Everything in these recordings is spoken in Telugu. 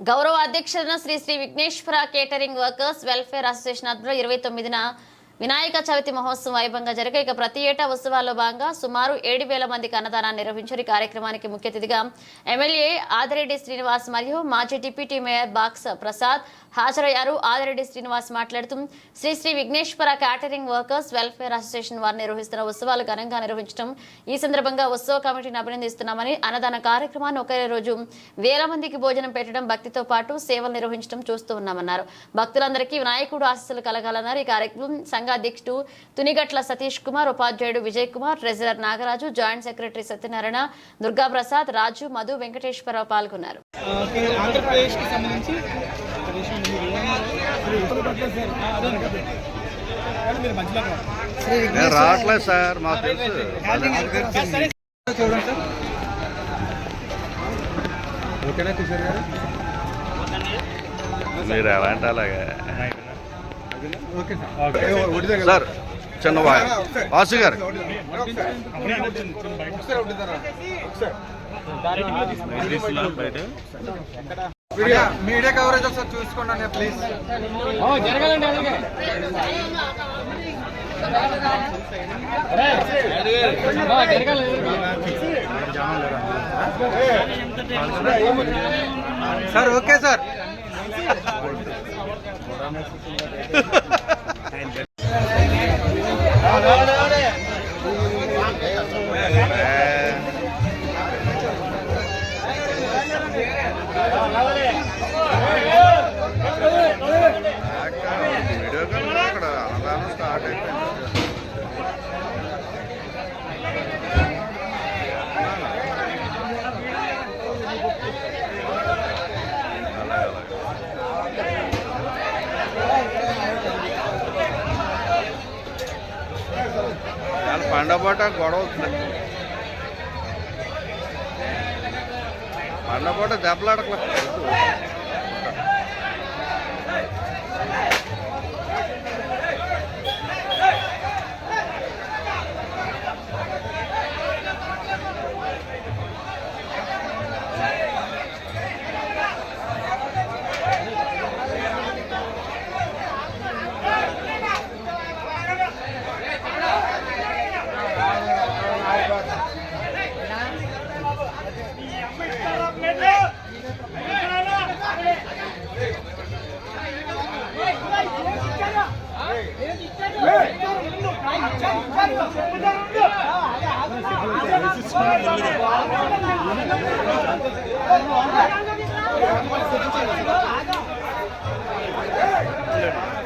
గౌరవ అధ్యక్షులైన Sri Sri Vighneshwara catering workers welfare association ఆధ్వర్యంలో ఇరవై తొమ్మిదిన వినాయక చవితి మహోత్సవం వైభవంగా జరిగే ఇక ప్రతి ఏటా ఉత్సవాల్లో భాగంగా సుమారు ఏడు వేల మందికి అన్నదానాన్ని నిర్వహించారు. ఈ కార్యక్రమానికి ముఖ్య అతిథిగా ఎమ్మెల్యే ఆదిరెడ్డి శ్రీనివాస్ మరియు మాజీ డిప్యూటీ మేయర్ బాక్స్ ప్రసాద్ హాజరయ్యారు. ఆదిరెడ్డి శ్రీనివాస్ మాట్లాడుతూ Sri Sri Vighneshwara catering workers welfare association వారు నిర్వహిస్తున్న ఉత్సవాలు ఘనంగా నిర్వహించడం ఈ సందర్భంగా ఉత్సవ కమిటీని అభినందిస్తున్నామని అన్నదాన కార్యక్రమాన్ని ఒకే రోజు వేల మందికి భోజనం పెట్టడం భక్తితో పాటు సేవలు నిర్వహించడం చూస్తూ ఉన్నామన్నారు. భక్తులందరికీ వినాయకుడు ఆశస్సులు కలగాలన్నారు. ఈ కార్యక్రమం సంఘ అధ్యక్షుడు తునిగట్ల సతీష్ కుమార్ ఉపాధ్యాయుడు Vijay Kumar treasurer Nagaraju joint secretary Satyanarayana Durga Prasad Raju Madhu Venkateswararao పాల్గొన్నారు మీరు మధ్యలో రా. నేను రావట్లేదు సార్ మాకు తెలుసు సార్, సరే. చూడండి సార్ ఓకేనా కిషోర్ గారు మీరు ఎలా అంటే అలాగే సార్. సార్ చిన్న వా- వాసు గారు. మీడియా మీడియా కవరేజ్ ఒకసారి చూసుకోండి please జరగాలండి sir okay sir. Video call అక్కడ అన్నదానం స్టార్ట్ అయిపోయింది. చాలా పండగ పూట గొడవ ছিলেন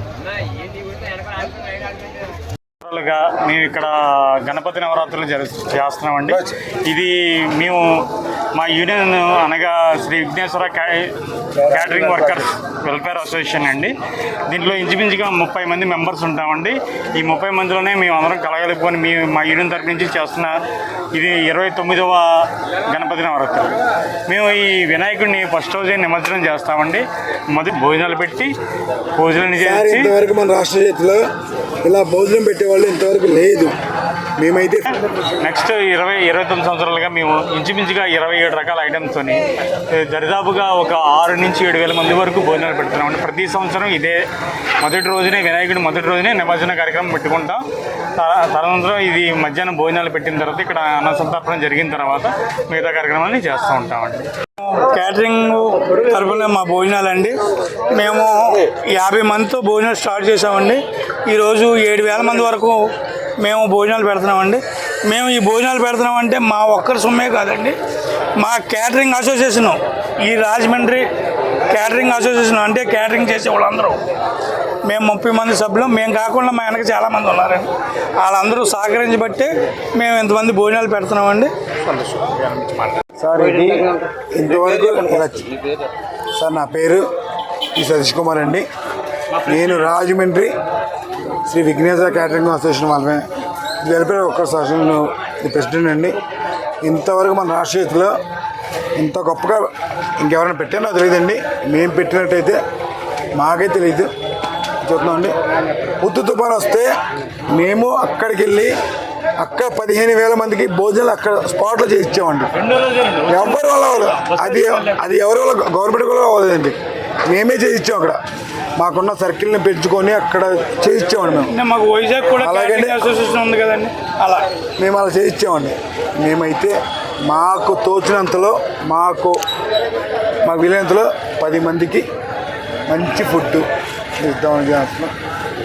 మేము ఇక్కడ గణపతి నవరాత్రులు జరు చేస్తున్నామండి. ఇది మేము మా యూనియన్ అనగా శ్రీ విఘ్నేశ్వర క్యా- క్యాటరింగ్ వర్కర్స్ వెల్ఫేర్ అసోసియేషన్ అండి. దీంట్లో ఇంచుమించుగా ముప్పై మంది మెంబర్స్ ఉంటామండి. ఈ ముప్పై మందిలోనే మేము అందరం కలగలుపుకొని మీ మా యూనియన్ తరపు నుంచి చేస్తున్న ఇది ఇరవై తొమ్మిదవ గణపతి నవరాత్రి. మేము ఈ వినాయకుడిని ఫస్ట్ రోజే నిమజ్జనం చేస్తామండి. మొదటి భోజనాలు పెట్టి భోజనాలు సార్ చేసి ఇంతవరకు మన రాష్ట్ర చేతిలో ఇలా భోజనం పెట్టేవాళ్ళు ఇంతవరకు లేదు. మేమైతే నెక్స్ట్ ఇరవై ఇరవై తొమ్మిది సంవత్సరాలుగా మేము ఇంచుమించుగా ఇరవై ఏడు రకాల ఐటమ్స్తోని దరిదాపుగా ఒక ఆరు నుంచి ఏడు వేల మంది వరకు భోజనాలు పెడుతున్నాం. ప్రతి సంవత్సరం ఇదే మొదటి రోజునే వినాయకుడి మొదటి రోజునే నిమజ్జన కార్యక్రమం పెట్టుకుంటాం. తదనంతరం ఇది మధ్యాహ్నం భోజనాలు పెట్టిన తర్వాత ఇక్కడ అన్నసంతర్పణ జరిగిన తర్వాత మిగతా కార్యక్రమాన్ని చేస్తూ ఉంటామండి క్యాటరింగ్ తరఫున మా భోజనాలండి. మేము యాభై మందితో భోజనాలు స్టార్ట్ చేసామండి ఈరోజు ఏడు వేల మంది వరకు మేము భోజనాలు పెడుతున్నామండి. మేము ఈ భోజనాలు పెడుతున్నామంటే మా ఒక్కరి సొమ్మే కాదండి. మా క్యాటరింగ్ అసోసియేషన్ ఈ రాజమండ్రి క్యాటరింగ్ అసోసియేషన్ అంటే క్యాటరింగ్ చేసే వాళ్ళందరూ. మేము ముప్పై మంది సభ్యులు మేము కాకుండా మా వెనక చాలామంది ఉన్నారండి. వాళ్ళందరూ సహకరించబట్టే మేము ఇంతమంది భోజనాలు పెడుతున్నామండి. సార్ ఇది ఇంతవరకు సార్ నా పేరు ఈ సతీష్ కుమార్ అండి. నేను రాజమండ్రి శ్రీ విఘ్నేశ్వర క్యాటరింగ్ అసోసియేషన్ వాళ్ళ వెల్ఫేర్ ఒక్క అసోసియేషన్ ప్రెసిడెంట్ అండి. ఇంతవరకు మన రాష్ట్ర చేతిలో ఇంత గొప్పగా ఇంకెవరైనా పెట్టారో నాకు తెలియదండి. మేము పెట్టినట్టయితే మాకే తెలియదు. చూస్తున్నామండి ఉత్తు తుఫాన్ వస్తే మేము అక్కడికి వెళ్ళి అక్కడ పదిహేను వేల మందికి భోజనాలు అక్కడ స్పాట్లో చేసి ఇచ్చామండి ఎవరి వల్ల అది అది ఎవరి వల్ల గవర్నమెంట్ వల్ల అవ్వదండి మేమే ఇచ్చాం అక్కడ. మాకున్న సర్కిల్ని పెంచుకొని అక్కడ చేసి ఇచ్చామండి మేము. కూడా అలాగే ఉంది కదండి. అలా మేము అలా చేయించామండి మేమైతే మాకు తోచినంతలో మాకు మా వీలైనంతలో పది మందికి మంచి ఫుడ్ ఇద్దామని చేస్తున్నాం.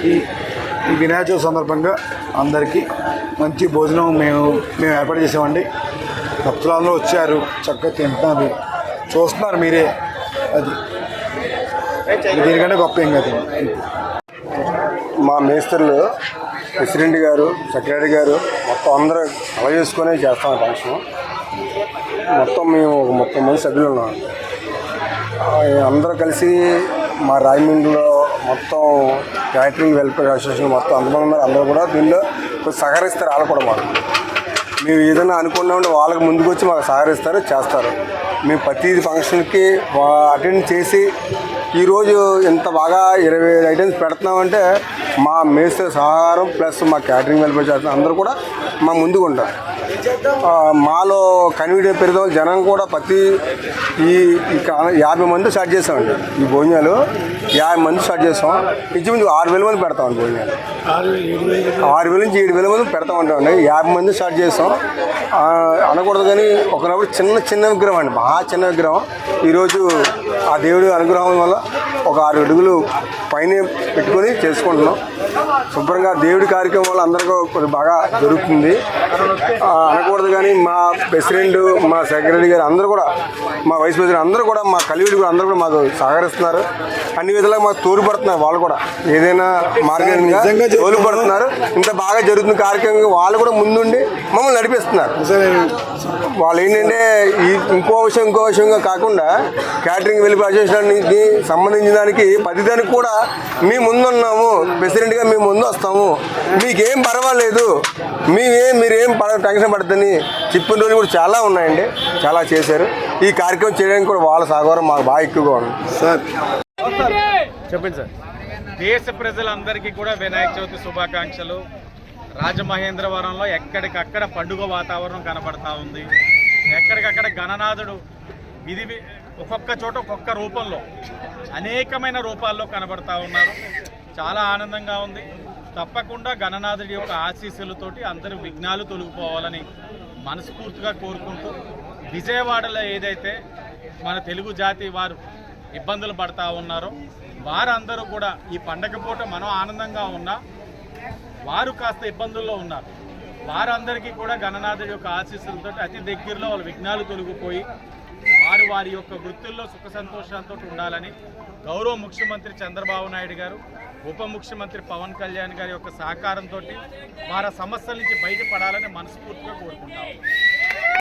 ఈ ఈ వినాయక సందర్భంగా అందరికీ మంచి భోజనం మేము మేము ఏర్పాటు చేసామండి భక్తులందరూ వచ్చారు చక్కగా తింటున్నారు. చూస్తున్నారు మీరే. అది దీనికంటే గొప్ప ఏం కాదు. మా మేస్త్రులు ప్రెసిడెంట్ గారు సెక్రటరీ గారు మొత్తం అందరూ కల చేసుకునే చేస్తాం ఫంక్షన్. మొత్తం మేము ఒక ముప్పై మంది సభ్యులు ఉన్నాం. అందరూ కలిసి మా రాయమండ్రిలో మొత్తం క్యాటరింగ్ వెల్ఫేర్ అసోసియేషన్ మొత్తం అందరూ ఉన్నారు. అందరూ కూడా దీనిలో కొంచెం సహకరిస్తారు వాళ్ళు కూడా మాకు. మేము ఏదైనా అనుకున్నామంటే వాళ్ళకి ముందుకు వచ్చి మాకు సహకరిస్తారు చేస్తారు. మేము ప్రతి ఫంక్షన్కి అటెండ్ చేసి ఈరోజు ఇంత బాగా ఇరవై ఐదు ఐటమ్స్ పెడుతున్నామంటే మా మేస్త్రి సహకారం ప్లస్ మా క్యాటరింగ్ వెల్ఫేర్ చేస్తున్న అందరూ కూడా మా ముందుకు ఉంటారు. మాలో కన్వీనియం పెరుగుతాం జనం కూడా ప్రతి ఈ యాభై మంది స్టార్ట్ చేస్తామండి. ఈ భోజనాలు యాభై మంది స్టార్ట్ చేస్తాం. ఇంచుమించు ఆరు వేల మంది పెడతామండి భోజనాలు. ఆరు వేల నుంచి ఏడు వేల మంది పెడతా ఉంటామండి యాభై మంది స్టార్ట్ చేస్తాం. అనకూడదు కానీ ఒకనప్పుడు చిన్న చిన్న విగ్రహం అండి. బాగా చిన్న విగ్రహం. ఈరోజు ఆ దేవుడి అనుగ్రహం వల్ల ఒక ఆరు అడుగులు పైన పెట్టుకొని చేసుకుంటున్నాం. శుభ్రంగా దేవుడి కార్యక్రమం వల్ల అందరికీ కొంచెం బాగా జరుగుతుంది అనకూడదు కానీ మా ప్రెసిడెంట్ మా సెక్రటరీ గారు అందరూ కూడా మా వైస్ ప్రెసిడెంట్ అందరూ కూడా మా కలివిడి కూడా అందరూ కూడా మాకు సహకరిస్తున్నారు. అన్ని విధాలుగా మాకు తోడ్పడుతున్నారు వాళ్ళు కూడా. ఏదైనా మార్గంగా చెప్తున్నాను. తోడ్పడుతున్నారు ఇంత బాగా జరుగుతున్న కార్యక్రమం వాళ్ళు కూడా ముందుండి మమ్మల్ని నడిపిస్తున్నారు. వాళ్ళు ఏంటంటే ఈ ఇంకో విషయం ఇంకో విషయంగా కాకుండా క్యాటరింగ్ వెళ్ళి అసోసియేషన్కి సంబంధించిన దానికి ప్రతిదానికి కూడా మీ ముందున్నాము. ప్రెసిడెంట్గా మేము ముందు వస్తాము. మీకేం పర్వాలేదు. మీవేం మీరేం పడ టెన్షన్ పడద్దని చెప్పిన రోజులు కూడా చాలా ఉన్నాయండి. చాలా చేశారు. ఈ కార్యక్రమం చేయడానికి కూడా వాళ్ళ సహకారం మాకు బాగా ఎక్కువగా ఉంది. సార్. చెప్పండి సార్. దేశ ప్రజలందరికీ కూడా వినాయక చవితి శుభాకాంక్షలు. రాజమహేంద్రవరంలో ఎక్కడికక్కడ పండుగ వాతావరణం కనపడతా ఉంది. ఎక్కడికక్కడ గణనాథుడు విధి ఒక్కొక్క చోట ఒక్కొక్క రూపంలో అనేకమైన రూపాల్లో కనబడతా ఉన్నారు. చాలా ఆనందంగా ఉంది. తప్పకుండా గణనాథుడి యొక్క ఆశీస్సులతోటి అందరూ విఘ్నాలు తొలగిపోవాలని మనస్ఫూర్తిగా కోరుకుంటూ విజయవాడలో ఏదైతే మన తెలుగు జాతి వారు ఇబ్బందులు పడతా ఉన్నారో వారందరూ కూడా ఈ పండగ పూట మనం ఆనందంగా ఉన్నా వారు కాస్త ఇబ్బందుల్లో ఉన్నారు. వారందరికీ కూడా గణనాథుడి యొక్క ఆశీస్సులతో అతి దగ్గరలో వాళ్ళ విఘ్నాలు తొలగిపోయి వారు వారి యొక్క వృత్తుల్లో సుఖ సంతోషాలతో ఉండాలని గౌరవ ముఖ్యమంత్రి చంద్రబాబు నాయుడు గారు ఉప ముఖ్యమంత్రి పవన్ కళ్యాణ్ గారి యొక్క సహకారంతో వారి సమస్యల నుంచి బయటపడాలని మనస్ఫూర్తిగా కోరుకుంటాము